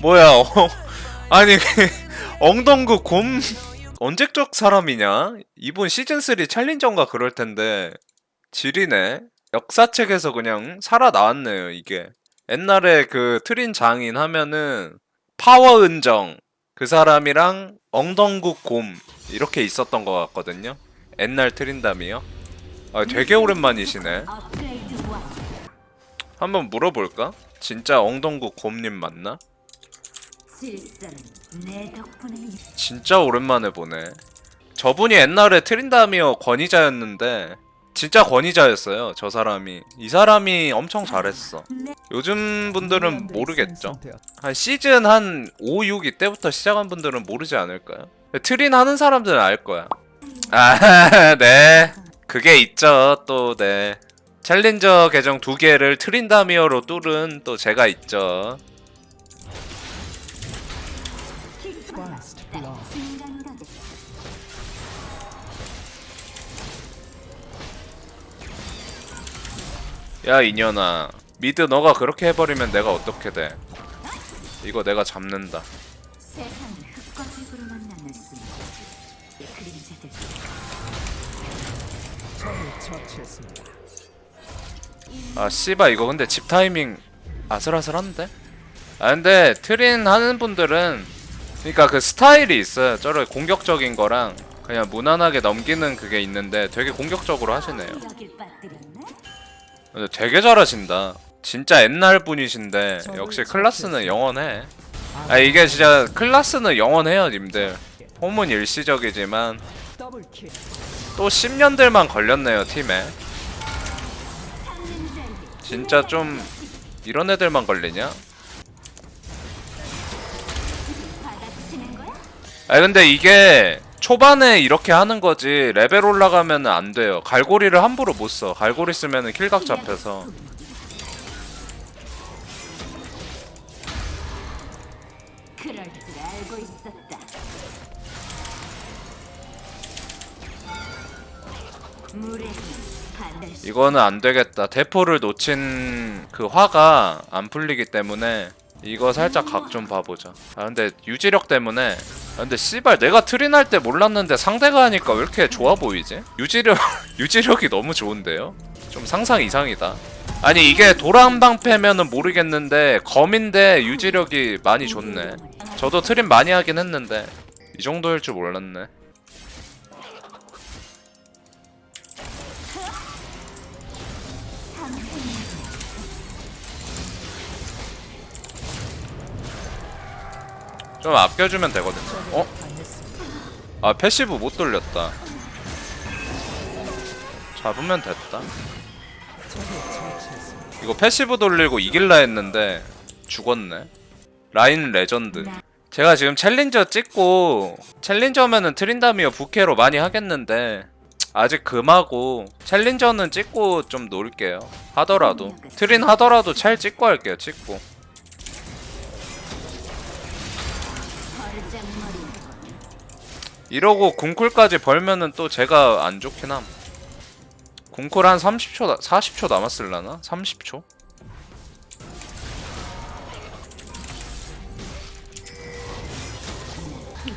뭐야 어, 아니 엉덩그 곰 언제적 사람이냐? 이번 시즌3 챌린저인가 그럴 텐데 지리네 역사책에서 그냥 살아나왔네요 이게 옛날에 그 트린 장인 하면은 파워 은정 그 사람이랑 엉덩국 곰 이렇게 있었던 것 같거든요 옛날 트린담이요 아 되게 오랜만이시네. 한번 물어볼까? 진짜 엉덩국 곰님 맞나? 진짜 오랜만에 보네. 저분이 옛날에 트린다미어 권위자였는데 진짜 권위자였어요. 저 사람이. 이 사람이 엄청 잘했어. 요즘 분들은 모르겠죠. 한 시즌 한 5, 6 이때부터 시작한 분들은 모르지 않을까요? 트린 하는 사람들은 알 거야. 아, 네. 그게 있죠. 또 네. 챌린저 계정 두 개를 트린다미어로 뚫은 또 제가 있죠. 야 이년아. 미드 너가 그렇게 해버리면 내가 어떻게 돼? 이거 내가 잡는다 아 씨바 이거 근데 집 타이밍 아슬아슬한데? 아 근데 트린 하는 분들은 그니까 그 스타일이 있어요. 저런 공격적인 거랑 그냥 무난하게 넘기는 그게 있는데 되게 공격적으로 하시네요. 근데 되게 잘하신다. 진짜 옛날 분이신데 역시 클라스는 영원해. 아 이게 진짜 클라스는 영원해요 님들. 홈은 일시적이지만 또 10년들만 걸렸네요 팀에 진짜 좀 이런 애들만 걸리냐? 아 근데 이게 초반에 이렇게 하는 거지 레벨 올라가면 안 돼요 갈고리를 함부로 못 써 갈고리 쓰면은 킬각 잡혀서. 물에 이거는 안 되겠다. 대포를 놓친 그 화가 안 풀리기 때문에 이거 살짝 각 좀 봐보자. 아 근데 유지력 때문에. 아 근데 씨발 내가 트린 할 때 몰랐는데 상대가 하니까 왜 이렇게 좋아 보이지? 유지력 유지력이 너무 좋은데요? 좀 상상 이상이다. 아니 이게 도란방 패면은 모르겠는데 검인데 유지력이 많이 좋네. 저도 트림 많이 하긴 했는데 이 정도일 줄 몰랐네 좀 아껴주면 되거든요. 어? 아 패시브 못 돌렸다. 잡으면 됐다. 이거 패시브 돌리고 이길라 했는데 죽었네. 라인 레전드. 제가 지금 챌린저 찍고 챌린저면은 트린다미어 부캐로 많이 하겠는데 아직 금하고 챌린저는 찍고 좀 놀게요. 하더라도. 트린 하더라도 챌 찍고 할게요 찍고 이러고 궁쿨까지 벌면은 또 제가 안 좋긴 함. 궁쿨 한 30초, 나- 40초 남았을라나? 30초?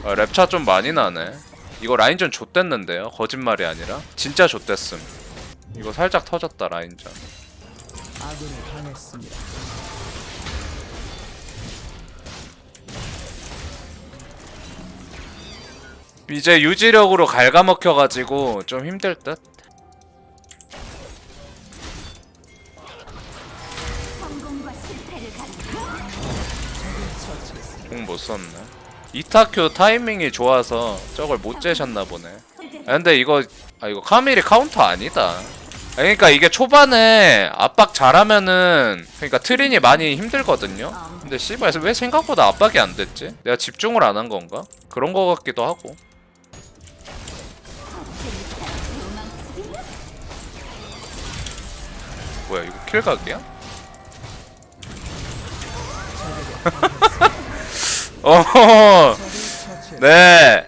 아, 랩차 좀 많이 나네. 이거 라인전 좆됐는데요? 거짓말이 아니라? 진짜 좆됐음. 이거 살짝 터졌다, 라인전. 아군을 당했습니다. 이제 유지력으로 갉아먹혀가지고 좀 힘들 듯? 못 썼네. 이타큐 타이밍이 좋아서 저걸 못 재셨나 보네. 아, 근데 이거 아 이거 카밀이 카운터 아니다. 아, 그러니까 이게 초반에 압박 잘하면은 그러니까 트린이 많이 힘들거든요. 근데 씨발 왜 생각보다 압박이 안 됐지? 내가 집중을 안 한 건가? 그런 거 같기도 하고. 뭐야 이거 킬 각이야? 어허 네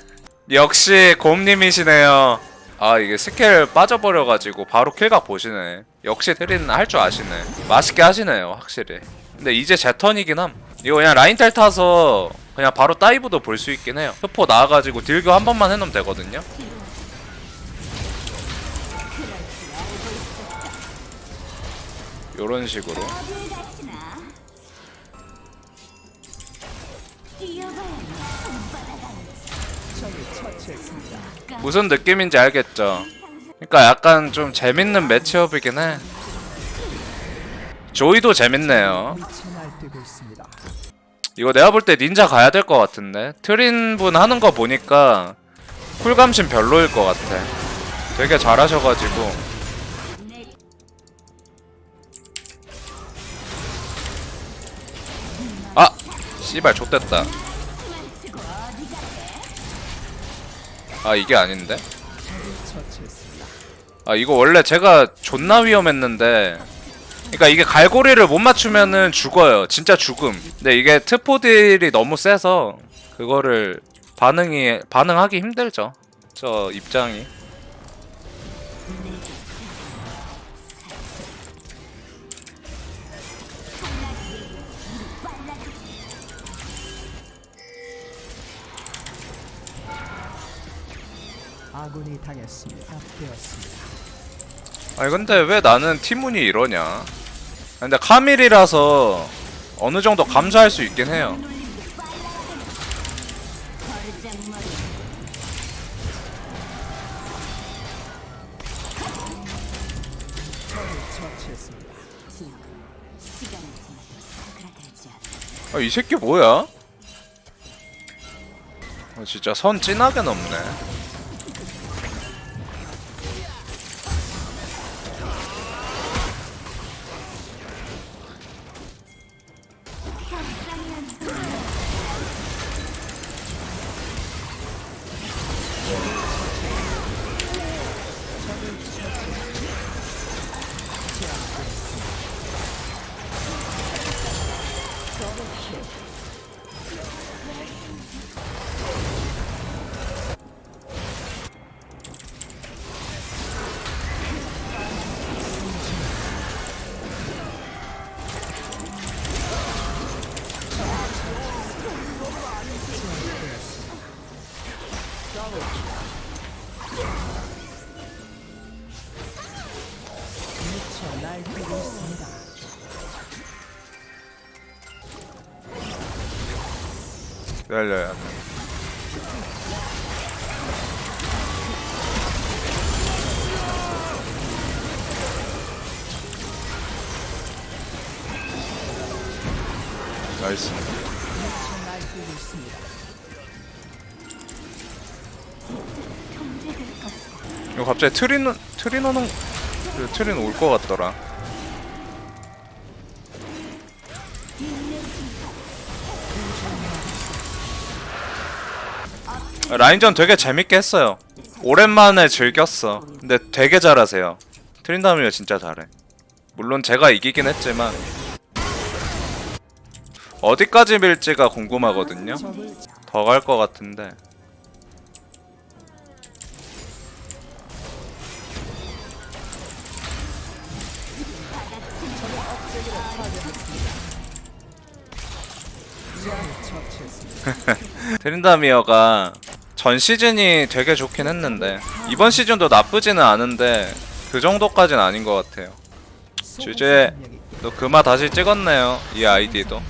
역시 곰님이시네요 아 이게 스킬 빠져버려가지고 바로 킬각 보시네 역시 트린 할줄 아시네 맛있게 하시네요 확실히 근데 이제 제 턴이긴 함 이거 그냥 라인 텔 타서 그냥 바로 다이브도 볼 수 있긴 해요. 흑포 나와가지고 딜교 한 번만 해놓으면 되거든요. 요런 식으로. 무슨 느낌인지 알겠죠? 그러니까 약간 좀 재밌는 매치업이긴 해. 조이도 재밌네요. 이거 내가 볼 때 닌자 가야 될 것 같은데 트린 분 하는 거 보니까 쿨감심 별로일 것 같아. 되게 잘하셔가지고 아 씨발 좆됐다. 아 이게 아닌데? 아 이거 원래 제가 존나 위험했는데. 그러니까 이게 갈고리를 못 맞추면은 죽어요. 진짜 죽음. 근데 이게 트포딜이 너무 세서 그거를 반응이 반응하기 힘들죠. 저 입장이 아군이 당했습니다. 되었습니다. 아니 근데 왜 나는 티문이 이러냐 근데 카밀이라서 어느 정도 감수할 수 있긴 해요 아, 이 새끼 뭐야? 아, 진짜 선 진하게 넘네 Yeah. 나이스 미쳐 날뛰고 있습니다. 이거 갑자기 오는 그 트린 올것 같더라. 라인전 되게 재밌게 했어요. 오랜만에 즐겼어. 근데 되게 잘하세요. 트린다미가 진짜 잘해. 물론 제가 이기긴 했지만 어디까지 밀지가 궁금하거든요. 더 갈 것 같은데. 트린다미어가 전 시즌이 되게 좋긴 했는데 이번 시즌도 나쁘지는 않은데 그 정도까진 아닌 것 같아요. 주제 너 그마 다시 찍었네요 이 아이디도